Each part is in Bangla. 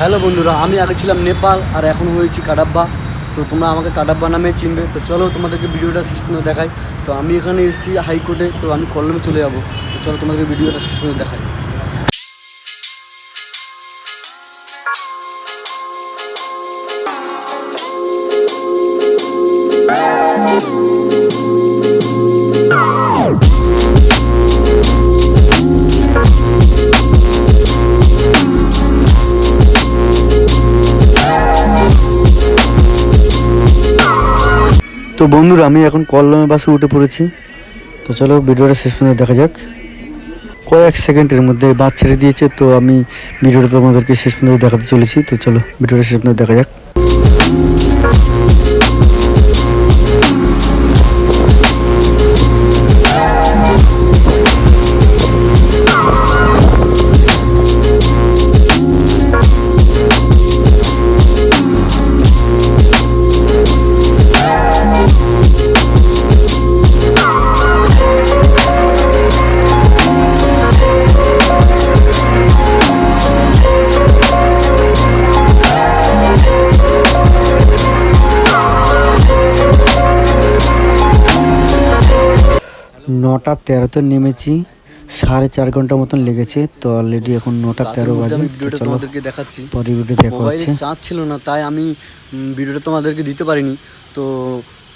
হ্যালো বন্ধুরা, আমি আগে ছিলাম নেপাল আর এখন হয়েছি কাডাব্বা তো তোমরা আমাকে কাডাব্বা নামে চিনবে। তো চলো তোমাদেরকে ভিডিওটা শেষ পর্যন্ত দেখাই। তো আমি এখানে এসেছি হাইকোর্টে, তো আমি কলমে চলে যাব। তো চলো তোমাদেরকে ভিডিওটা শেষ পর্যন্ত দেখাই। তো বন্ধুরা, আমি এখন কল্যাণের বাসে উঠে পড়েছি। তো চলো ভিডিওটা শেষ পর্যন্ত দেখা যাক। কয়েক সেকেন্ডের মধ্যে বাস ছেড়ে দিয়েছে, তো আমি ভিডিওটা তোমাদেরকে শেষ পর্যন্ত দেখাতে চলেছি। তো চলো ভিডিওটা শেষ পর্যন্ত দেখা যাক। নটা তেরোতে নেমেছি সাড়ে চার ঘণ্টা মতন লেগেছে তো অলরেডি এখন নটা তেরো বাজে আমি ভিডিওটা তোমাদেরকে দেখাচ্ছি। পরে ভিডিও দেখা হচ্ছে। চাঁদ ছিল না তাই আমি ভিডিওটা তোমাদেরকে দিতে পারিনি। তো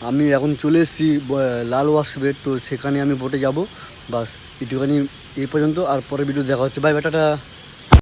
আমি এখন চলে এসেছি লাল বেড তো সেখানে আমি বোটে যাব। বাস একটুখানি এই পর্যন্ত আর পরে ভিডিও দেখা হচ্ছে। বাই বেটাটা